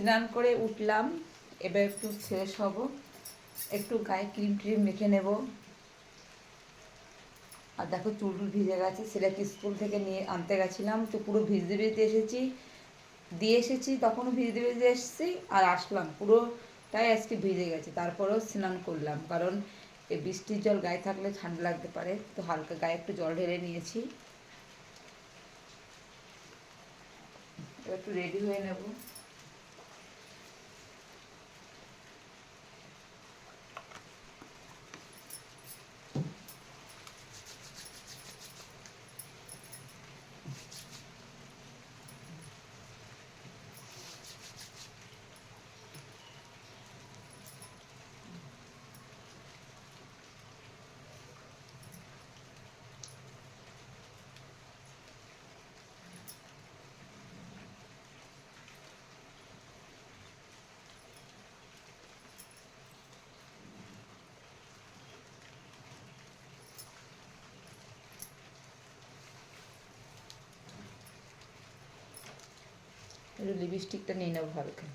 স্নান করে উঠলাম। এবার একটু ফ্রেশ হব। একটু গায়ে ক্রিম ট্রিম মেখে নেব। আর দেখো চুল ভিজে গেছে ছেলেকে স্কুল থেকে নিয়ে আনতে গেছিলাম, তো পুরো ভিজতে ভিজতে এসেছি। দিয়ে এসেছি, তখনও ভিজতে ভিজতে এসেছি আর আসলাম। পুরোটাই আজকে ভিজে গেছে, তারপরেও স্নান করলাম। কারণ এই বৃষ্টির জল গায়ে থাকলে ঠান্ডা লাগতে পারে, তো হালকা গায়ে একটু জল ঢেলে নিয়েছি। একটু রেডি হয়ে নেব। লিপস্টিকটা নিয়ে নেব হালকা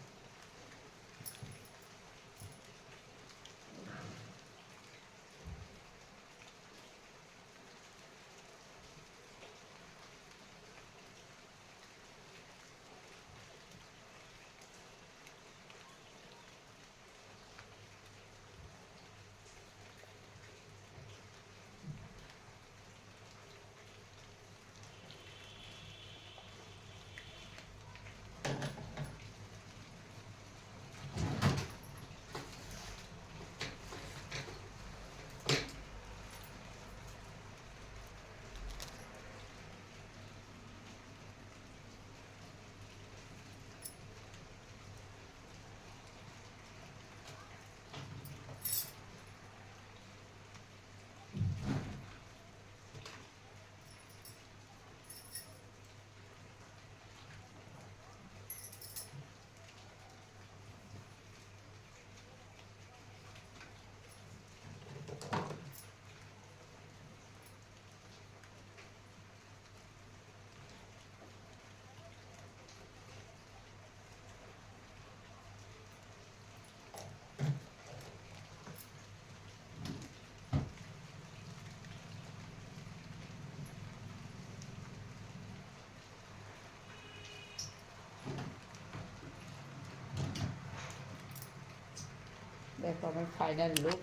দেখো আমার ফাইনাল লুক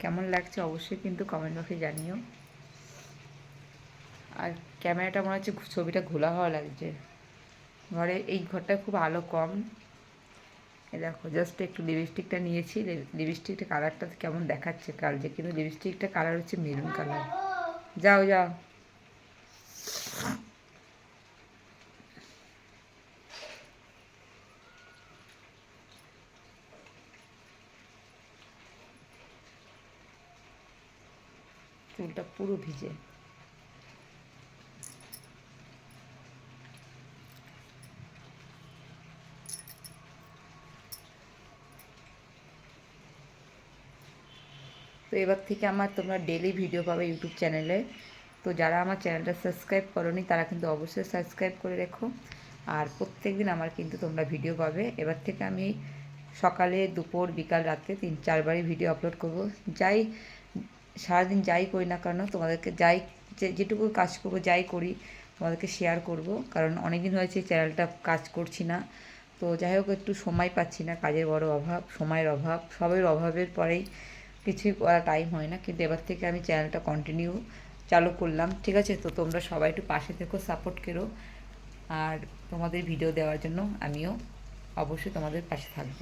কেমন লাগছে অবশ্যই কিন্তু কমেন্ট বক্সে জানিও। আর ক্যামেরাটা মনে হচ্ছে ছবিটা ঘোলা হওয়া লাগছে। ঘরে এই ঘরটায় খুব আলো কম। এ দেখো জাস্ট একটু লিপস্টিকটা নিয়েছি। লিপস্টিকটা কালারটা কেমন দেখাচ্ছে কালকে কিন্তু লিপস্টিকটা কালার হচ্ছে মেরুন কালার যাও যাও। চুলটা পুরো ভিজে। তো এবার থেকে আমার তোমরা ডেলি ভিডিও পাবে ইউটিউব চ্যানেলে তো যারা আমার চ্যানেলটা সাবস্ক্রাইব করনি, তারা কিন্তু অবশ্যই সাবস্ক্রাইব করে রেখো। আর প্রত্যেক দিন আমার কিন্তু তোমরা ভিডিও পাবে। এবার থেকে আমি সকালে, দুপুর, বিকাল, রাতে তিন, চারবারই ভিডিও আপলোড করব। যাই সারাদিন যাই করি না কেন, তোমাদেরকে যাই যেটুকু কাজ করব, যাই করি, তোমাদেরকে শেয়ার করব। কারণ অনেক দিন হয়েছে চ্যানেলটা কাজ করছি না। তো যাই হোক, একটু সময় পাচ্ছি না, কাজের বড় অভাব, সময়ের অভাব, সবের অভাবের পরেই কিছুই করা টাইম হয় না। কিন্তু এবার থেকে আমি চ্যানেলটা কন্টিনিউ চালু করলাম। ঠিক আছে? তো তোমরা সবাই একটু পাশে থেকো সাপোর্ট করো। আর তোমাদের ভিডিও দেওয়ার জন্য আমিও অবশ্যই তোমাদের পাশে থাকব।